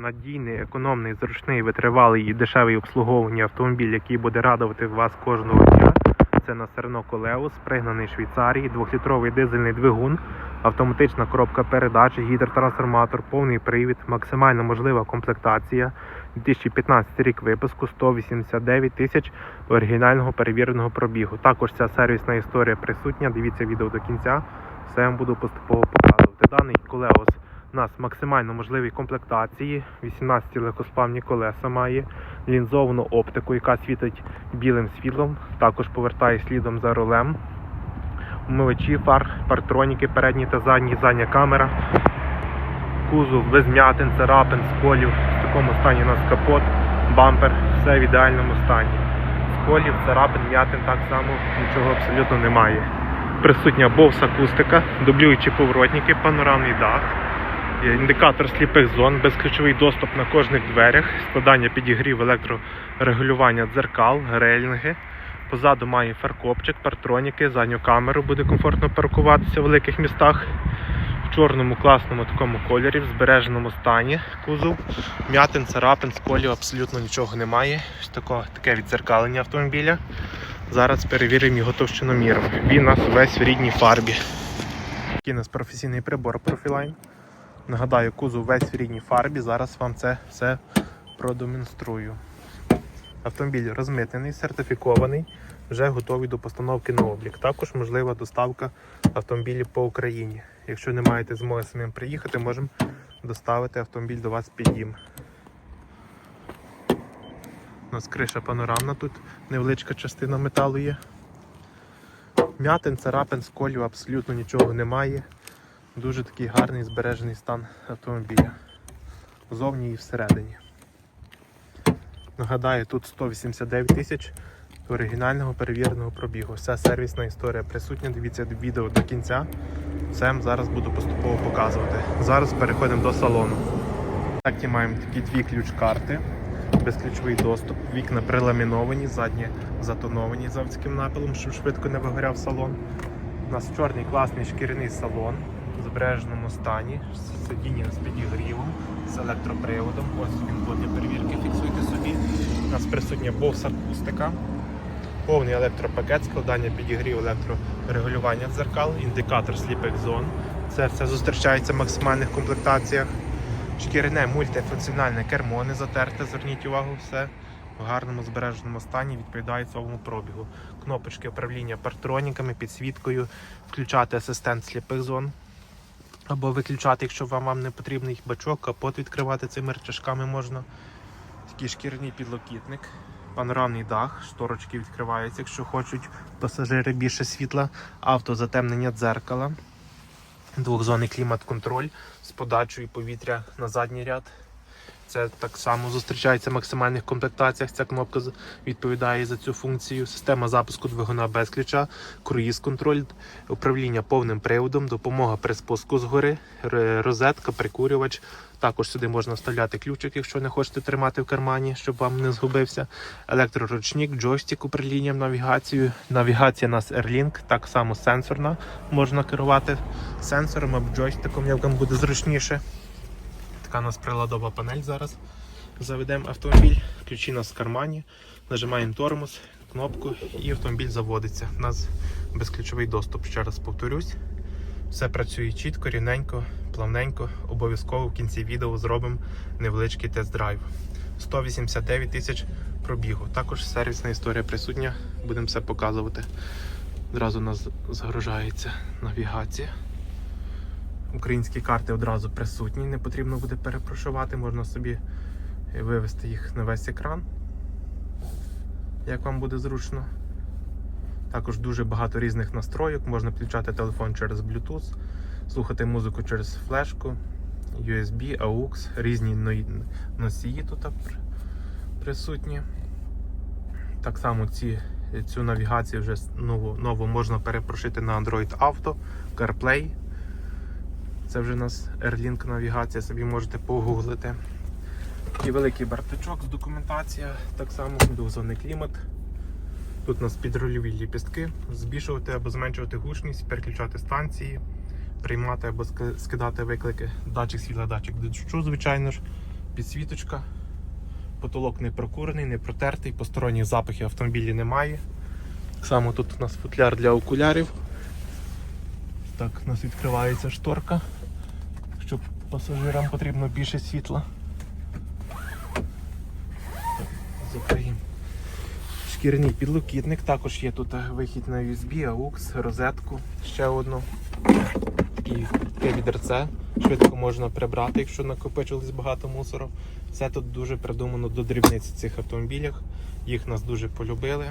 Надійний, економний, зручний, витривалий і дешевий обслуговування автомобіль, який буде радувати вас кожного дня. Це на Серно Колеус, пригнаний Швейцарії, двохлітровий дизельний двигун, автоматична коробка передач, гідротрансформатор, повний привід, максимально можлива комплектація. 2015 рік випуску 189 тисяч оригінального перевіреного пробігу. Також ця сервісна історія присутня. Дивіться відео до кінця. Все я вам буду поступово показувати. Даний колеос у нас максимально можливій комплектації. 18 легкосплавні колеса має, лінзовану оптику, яка світить білим світлом, також повертає слідом за рулем. Умивачі, фар, партроніки передні та задні, задня камера. Кузов без м'ятин, царапин, сколів. В такому стані у нас капот, бампер, все в ідеальному стані. Сколів, царапин, м'ятин так само нічого абсолютно немає. Присутня бовс акустика, дублюючі поворотники, панорамний дах, індикатор сліпих зон, безключовий доступ на кожних дверях, складання підігрів електрорегулювання дзеркал, рейлінги. Позаду має фаркопчик, партроніки, задню камеру буде комфортно паркуватися в великих містах. В чорному класному такому кольорі, в збереженому стані кузов. М'ятин, царапин, сколів абсолютно нічого немає. Ось тако, таке відзеркалення автомобіля. Зараз перевіримо його товщиноміром. Він у нас весь в рідній фарбі. Такий у нас професійний прибор Profiline. Нагадаю, кузов весь в рідній фарбі. Зараз вам це все продемонструю. Автомобіль розмитнений, сертифікований, вже готовий до постановки на облік. Також можлива доставка автомобілів по Україні. Якщо не маєте змоги самим приїхати, можемо доставити автомобіль до вас під дім. У нас криша панорамна, тут невеличка частина металу є. М'ятин, царапин, сколів абсолютно нічого немає. Дуже такий гарний збережений стан автомобіля. Зовні і всередині. Нагадаю, тут 189 тисяч оригінального перевіреного пробігу. Вся сервісна історія присутня. Дивіться відео до кінця. Я зараз буду поступово показувати. Зараз переходимо до салону. Так, маємо такі дві ключ-карти, безключовий доступ, вікна приламіновані, задні затоновані заводським напилом, щоб швидко не вигоряв салон. У нас чорний класний шкіряний салон в збереженому стані, сидіння з підігрівом, з електроприводом. Ось він для перевірки, фіксуйте собі. У нас присутня бовс акустика, повний електропакет, складання підігрів, електрорегулювання дзеркал, індикатор сліпих зон. Це все зустрічається в максимальних комплектаціях. Шкіряне мультифункціональне кермо не затерте, зверніть увагу, все в гарному збереженому стані відповідає цьому пробігу. Кнопочки управління партроніками, підсвіткою, включати асистент сліпих зон. Або виключати, якщо вам, вам не потрібний бачок, капот відкривати цими рычажками можна. Такий шкірний підлокітник, панорамний дах, шторочки відкриваються, якщо хочуть пасажири більше світла, автозатемнення дзеркала, двохзонний клімат-контроль з подачею повітря на задній ряд. Це так само зустрічається в максимальних комплектаціях. Ця кнопка відповідає за цю функцію. Система запуску двигуна без ключа, круїз-контроль, управління повним приводом, допомога при спуску згори, розетка, прикурювач. Також сюди можна вставляти ключик, якщо не хочете тримати в кармані, щоб вам не згубився. Електроручник, джойстик управлінням навігацією. Навігація у нас Airlink, так само сенсорна. Можна керувати сенсором або джойстиком, як вам буде зручніше. Така у нас приладова панель зараз. Заведемо автомобіль, ключі у нас в кармані, нажимаємо тормоз, кнопку і автомобіль заводиться. У нас безключовий доступ, ще раз повторюсь. Все працює чітко, рівненько, плавненько. Обов'язково в кінці відео зробимо невеличкий тест-драйв. 189 тисяч пробігу. Також сервісна історія присутня, будемо все показувати. Зразу у нас загружається навігація. Українські карти одразу присутні, не потрібно буде перепрошувати, можна собі вивести їх на весь екран, як вам буде зручно. Також дуже багато різних настройок, можна підключати телефон через Bluetooth, слухати музику через флешку, USB, AUX, різні носії тут присутні. Так само ці, цю навігацію вже нову, нову можна перепрошити на Android Auto, CarPlay. Це вже у нас Airlink навігація, собі можете погуглити. І великий бартачок з документація, так само двозонний клімат. Тут у нас підрульові ліпістки, збільшувати або зменшувати гучність, переключати станції, приймати або скидати виклики, датчик світла, датчик дощу, звичайно ж, підсвіточка. Потолок не прокурений, не протертий, посторонніх запахів автомобілі немає. Так само тут у нас футляр для окулярів. Так, у нас відкривається шторка, якщо пасажирам потрібно більше світла. Так, Закриємо. Шкіряний підлокітник, також є тут вихід на USB, AUX, розетку, ще одну. Такі, таке відерце. Швидко можна прибрати, якщо накопичилось багато мусору. Все тут дуже придумано до дрібниць цих автомобілях. Їх нас дуже полюбили.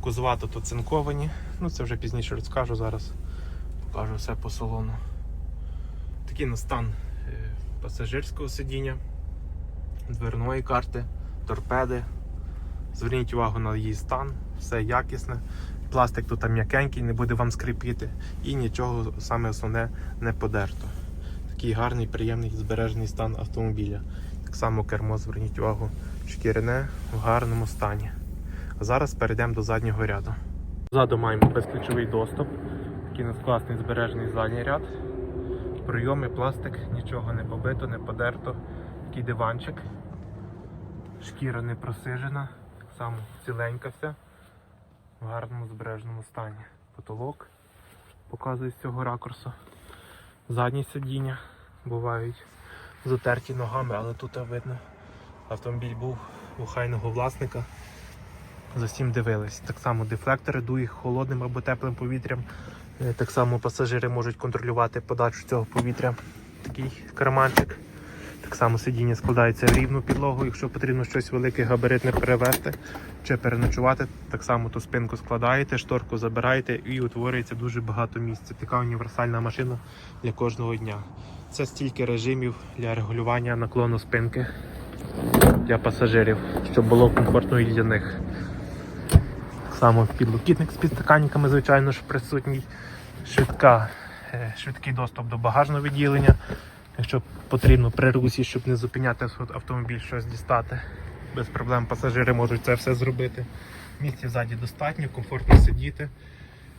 Кузова тут оцинковані. Ну це вже пізніше розкажу зараз. Покажу все по салону. Такий на стан е, пасажирського сидіння, дверної карти, торпеди. Зверніть увагу на її стан, все якісне. Пластик тут м'якенький, не буде вам скрипіти. І нічого саме основне не подерто. Такий гарний, приємний збережений стан автомобіля. Так само кермо, зверніть увагу, шкіряне в гарному стані. А зараз перейдемо до заднього ряду. Ззаду маємо безключовий доступ. Такий у нас класний збережений задній ряд. Прийоми, пластик, нічого не побито, не подерто. Такий диванчик. Шкіра не просижена, само ціленька вся, в гарному збереженому стані. Потолок показує з цього ракурсу. Задні сидіння бувають затерті ногами, але тут видно, автомобіль був у хайного власника. За всім дивились. Так само дефлектори дує холодним або теплим повітрям. Е, Так само пасажири можуть контролювати подачу цього повітря. Такий карманчик. Так само сидіння складається в рівну підлогу, якщо потрібно щось велике габаритне перевезти чи переночувати. Так само ту спинку складаєте, шторку забираєте і утворюється дуже багато місця. Така універсальна машина для кожного дня. Це стільки режимів для регулювання наклону спинки для пасажирів, щоб було комфортно і для них. Само підлокітник з підстаканниками, звичайно ж, присутній. Швидка, е, швидкий доступ до багажного відділення. Якщо потрібно при русі, щоб не зупиняти автомобіль, щось дістати. Без проблем пасажири можуть це все зробити. Місця ззаді достатньо, комфортно сидіти.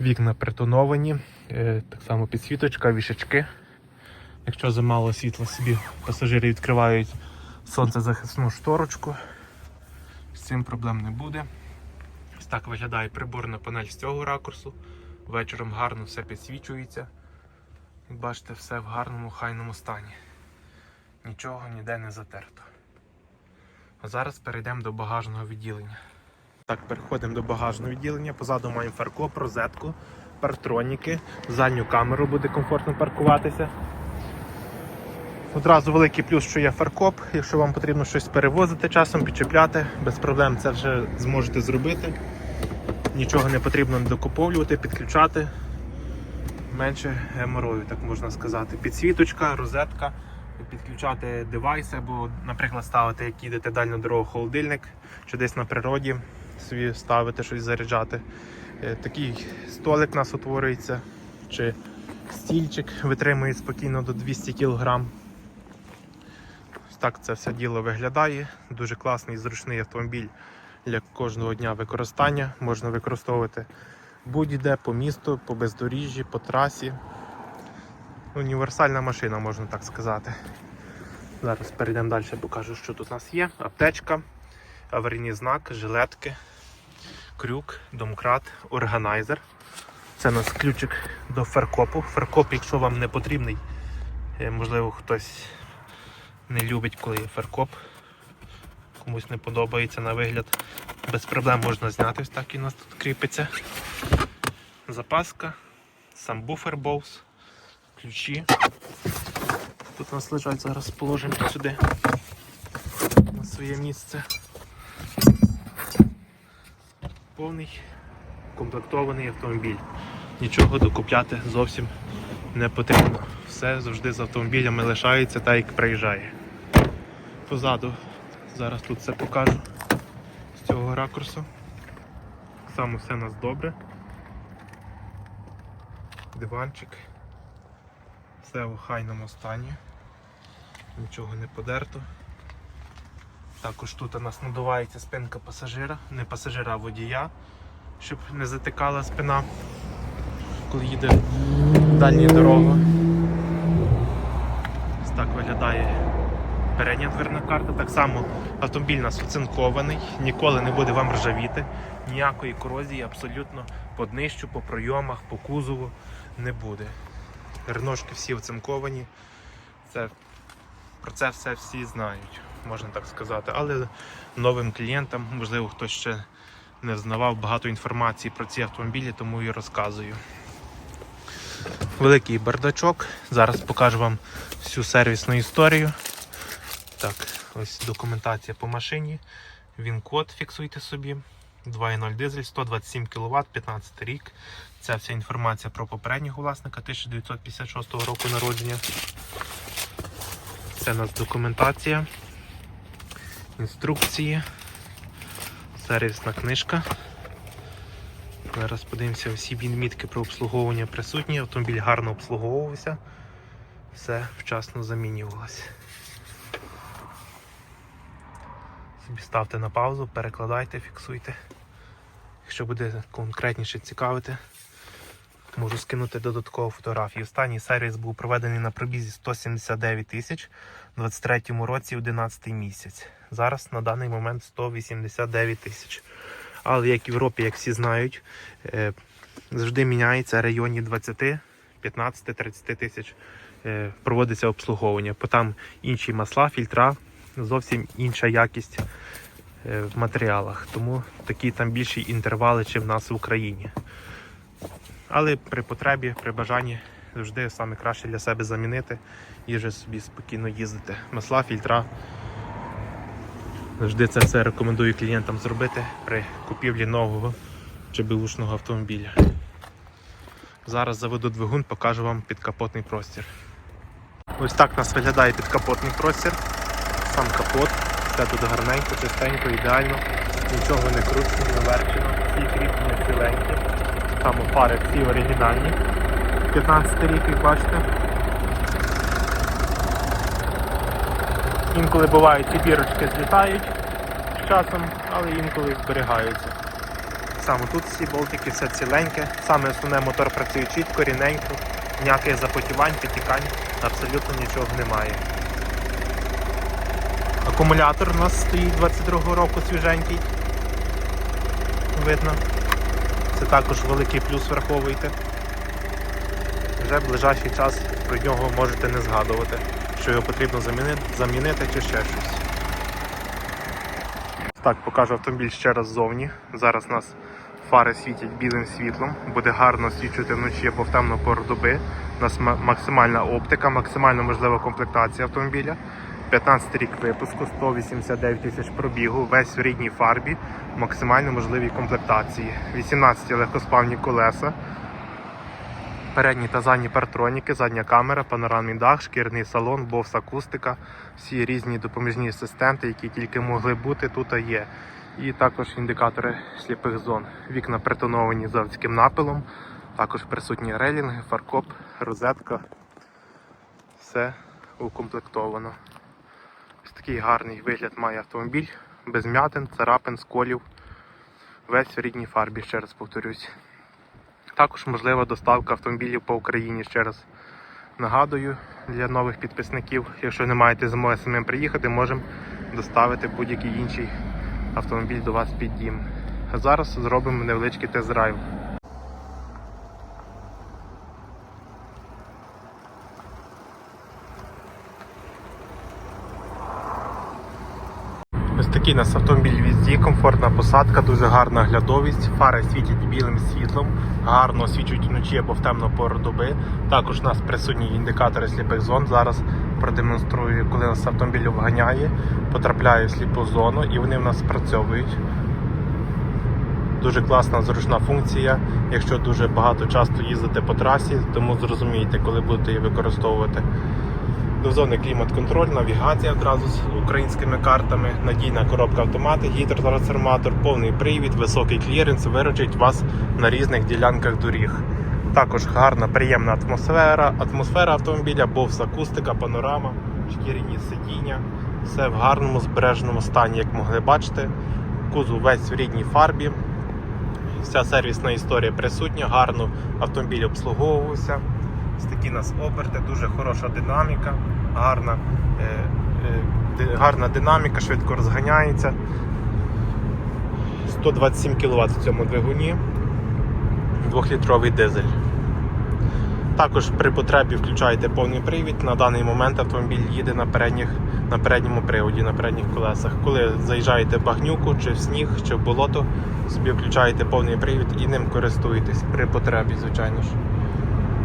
Вікна притоновані, е, так само підсвіточка, вішачки. Якщо замало світла собі, пасажири відкривають сонцезахисну шторочку. З цим проблем не буде. Ось так виглядає приборна панель з цього ракурсу. Вечором гарно все підсвічується. Як бачите, все в гарному хайному стані. Нічого ніде не затерто. А зараз перейдемо до багажного відділення. Так, переходимо до багажного відділення. Позаду маємо фаркоп, розетку, партроніки, задню камеру буде комфортно паркуватися. Одразу великий плюс, що є фаркоп. Якщо вам потрібно щось перевозити часом, підчепляти, без проблем це вже зможете зробити. Нічого не потрібно докуповлювати, підключати. Менше геморою, так можна сказати. Підсвіточка, розетка, підключати девайс або, наприклад, ставити, як їдете дальню дорогу, холодильник чи десь на природі собі ставити щось заряджати. Е, Такий столик у нас утворюється, чи стільчик витримує спокійно до 200 кг. Так це все діло виглядає. Дуже класний зручний автомобіль для кожного дня використання. Можна використовувати будь-де по місту, по бездоріжжі, по трасі. Універсальна машина, можна так сказати. Зараз перейдемо далі, покажу, що тут у нас є. Аптечка, аварійний знак, жилетки, крюк, домкрат, органайзер. Це у нас ключик до феркопу. Феркоп, якщо вам не потрібний, е, можливо, хтось не любить, коли є феркоп. Комусь не подобається на вигляд. Без проблем можна зняти, ось так і у нас тут кріпиться. Запаска, сам буфер боус, ключі. Тут у нас лежать, зараз положимо сюди на своє місце. Повний комплектований автомобіль. Нічого докупляти зовсім не потрібно. Все завжди з автомобілями лишається так, як приїжджає. Позаду зараз тут все покажу з цього ракурсу. Так само все у нас добре. Диванчик. Все в охайному стані. Нічого не подерто. Також тут у нас надувається спинка пасажира, не пасажира, а водія, щоб не затикала спина, коли їде дальні дорога. Ось так виглядає передня дверна карта. Так само автомобіль нас оцинкований, ніколи не буде вам ржавіти, ніякої корозії абсолютно по днищу, по пройомах, по кузову не буде. Реношки всі оцинковані. Це, про це все всі знають, можна так сказати. Але новим клієнтам, можливо, хтось ще не знавав багато інформації про ці автомобілі, тому і розказую. Великий бардачок. Зараз покажу вам всю сервісну історію. Так, ось документація по машині. Він код фіксуйте собі. 2.0 дизель, 127 кВт, 15 рік. Це вся інформація про попереднього власника 1956 року народження. Це у нас документація, інструкції, сервісна книжка. Зараз подивимося всі відмітки про обслуговування присутні. Автомобіль гарно обслуговувався, все вчасно замінювалося. Ставте на паузу, перекладайте, фіксуйте. Якщо буде конкретніше цікавити, можу скинути додаткову фотографію. Останній сервіс був проведений на пробізі 179 тисяч у 23 році 11 місяць. Зараз на даний момент 189 тисяч. Але як в Європі, як всі знають, е, завжди міняється в районі 20, 15, 30 тисяч е, проводиться обслуговування. Бо там інші масла, фільтра, зовсім інша якість е, в матеріалах. Тому такі там більші інтервали, чи в нас в Україні. Але при потребі, при бажанні завжди саме краще для себе замінити і вже собі спокійно їздити. Масла, фільтра. Завжди це все рекомендую клієнтам зробити при купівлі нового чи беушного автомобіля. Зараз заведу двигун, покажу вам підкапотний простір. Ось так у нас виглядає підкапотний простір. Сам капот, все тут гарненько, чистенько, ідеально, нічого не кручено, не верчено, всі кріплення ціленькі. Там фари всі оригінальні. 15 рік, як бачите. Інколи бувають ці бірочки злітають з часом, але інколи зберігаються. Саме тут всі болтики, все ціленьке. Саме основне мотор працює чітко, рівненько, ніяких запотівань, підтікань, абсолютно нічого немає. Акумулятор у нас стоїть 22-го року свіженький. Видно. Це також великий плюс враховуйте. Вже в ближайший час про нього можете не згадувати, що його потрібно замінити, замінити чи ще щось. Так, покажу автомобіль ще раз ззовні. Зараз у нас фари світять білим світлом, буде гарно свічувати вночі або в темну пору доби. У нас максимальна оптика, максимально можлива комплектація автомобіля. 15 рік випуску, 189 тисяч пробігу, весь в рідній фарбі, максимально можливій комплектації. 18 легкосплавні колеса, передні та задні партроніки, задня камера, панорамний дах, шкірний салон, бовс акустика, всі різні допоміжні асистенти, які тільки могли бути, тут є. І також індикатори сліпих зон. Вікна притоновані заводським напилом, також присутні рейлінги, фаркоп, розетка. Все укомплектовано. Такий гарний вигляд має автомобіль, без м'ятин, царапин, сколів. Весь в рідній фарбі, ще раз повторюсь. Також можлива доставка автомобілів по Україні ще раз нагадую для нових підписників. Якщо не маєте змоги самим приїхати, можемо доставити будь-який інший автомобіль до вас під дім. А зараз зробимо невеличкий тест-драйв. Ось такий у нас автомобіль візді, комфортна посадка, дуже гарна глядовість. Фари світять білим світлом, гарно освічують вночі або в темну пору доби. Також у нас присутні індикатори сліпих зон. Зараз продемонструю, коли нас автомобіль вганяє, потрапляє в сліпу зону і вони в нас спрацьовують. Дуже класна зручна функція, якщо дуже багато часто їздите по трасі, тому зрозумієте, коли будете її використовувати. Двозонний клімат-контроль, навігація одразу з українськими картами, надійна коробка автомати, гідротрансформатор, повний привід, високий кліренс виручить вас на різних ділянках доріг. Також гарна, приємна атмосфера, атмосфера автомобіля, бовс акустика, панорама, шкіряні сидіння. Все в гарному збереженому стані, як могли бачити. Кузов весь в рідній фарбі. Вся сервісна історія присутня, гарно автомобіль обслуговувався. Ось такі нас оберти, дуже хороша динаміка, гарна е, е, гарна динаміка, швидко розганяється. 127 кВт в цьому двигуні. 2-літровий дизель. Також при потребі включаєте повний привід. На даний момент автомобіль їде на, передніх, на передньому приводі, на передніх колесах. Коли заїжджаєте в багнюку, чи в сніг, чи в болото, собі включаєте повний привід і ним користуєтесь при потребі, звичайно ж.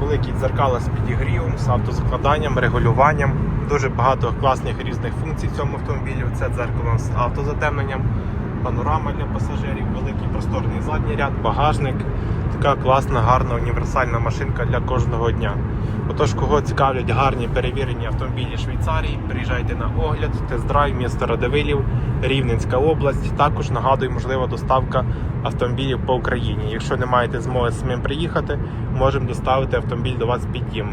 Великі дзеркала з підігрівом, з автозакладанням, регулюванням. Дуже багато класних різних функцій в цьому автомобілі. Це дзеркало з автозатемненням, панорама для пасажирів, великий просторний задній ряд, багажник. Така класна, гарна універсальна машинка для кожного дня. Отож, кого цікавлять гарні перевірені автомобілі Швейцарії, приїжджайте на огляд, тест-драйв, місто Радивилів, Рівненська область. Також нагадую, можлива доставка автомобілів по Україні. Якщо не маєте змоги самим приїхати, можемо доставити автомобіль до вас під дім.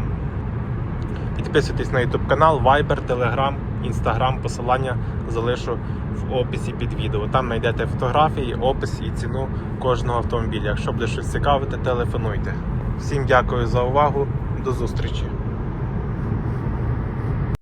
Підписуйтесь на YouTube канал, Viber, Telegram, Instagram. Посилання залишу в описі під відео. Там знайдете фотографії, опис і ціну кожного автомобіля. Якщо буде щось цікавити, телефонуйте. Всім дякую за увагу. До зустрічі!